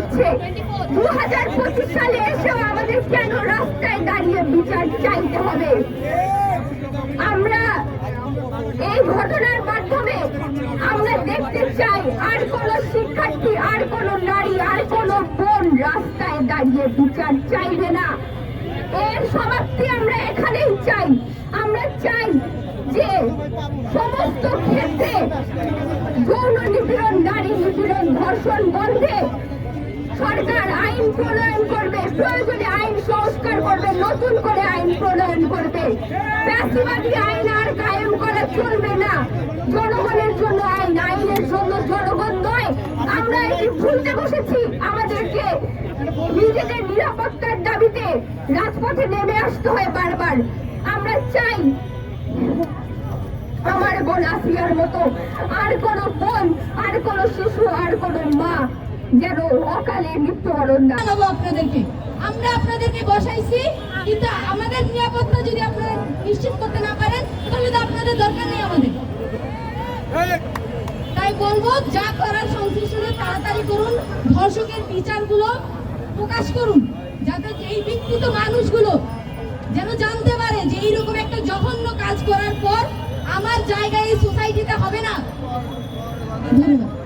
হচ্ছে। দু হাজার পঁচিশ সালে এসেও আমাদের কেন রাস্তায় দাঁড়িয়ে বিচার চাইতে হবে? আমরা এই ঘটনার মাধ্যমে আমরা দেখতে চাই আর কোন শিক্ষার্থী, আর কোন নারী, আর কোন বোন রাস্তায় দাঁড়িয়ে বিচার চাইবে না। এর সমাপ্তি আমরা এখানেই চাই। আমরা চাই যে সমস্ত ক্ষেত্রে যৌন নিপীড়ন, নারী নিপীড়ন, ধর্ষণ, বন্ধে সরকার আইন প্রণয়ন করবে, প্রয়োজনে আইন সংস্কার করবে, নতুন করে আইন প্রণয়ন করবে। ফ্যাসিবাদী আইন আর কায়েম করা চলবে না। জনগণের জন্য আইন, আইনের জন্য জনগণ নয়। আমরা এটি ভুলতে বসেছি। আমাদেরকে নিজেদের নিরাপত্তার দাবিতে রাজপথে নেমে আসতে হয় বারবার। আমরা চাই আমার বোন আসিয়ার মতো আর কোন বোন, আর কোন শিশু, আর কোন মা যেন অকালে মৃত্যুবরণ না জানাব আপনাদেরকে। আমরা আপনাদেরকে বসাইছি, কিন্তু আমাদের নিরাপত্তা যদি আপনারা নিশ্চিত করতে না পারেন, তাহলে তো আপনাদের দরকার নেই আমাদের। তাই বলব, যা করার সংশ্লিষ্টরা তাড়াতাড়ি করুন, ধর্ষকের বিচারগুলো প্রকাশ করুন, যাতে এই বিকৃত মানুষগুলো যেন জানতে পারে যে এইরকম একটা জঘন্য কাজ করার পর আমার জায়গা এই সোসাইটিতে হবে না। ধন্যবাদ।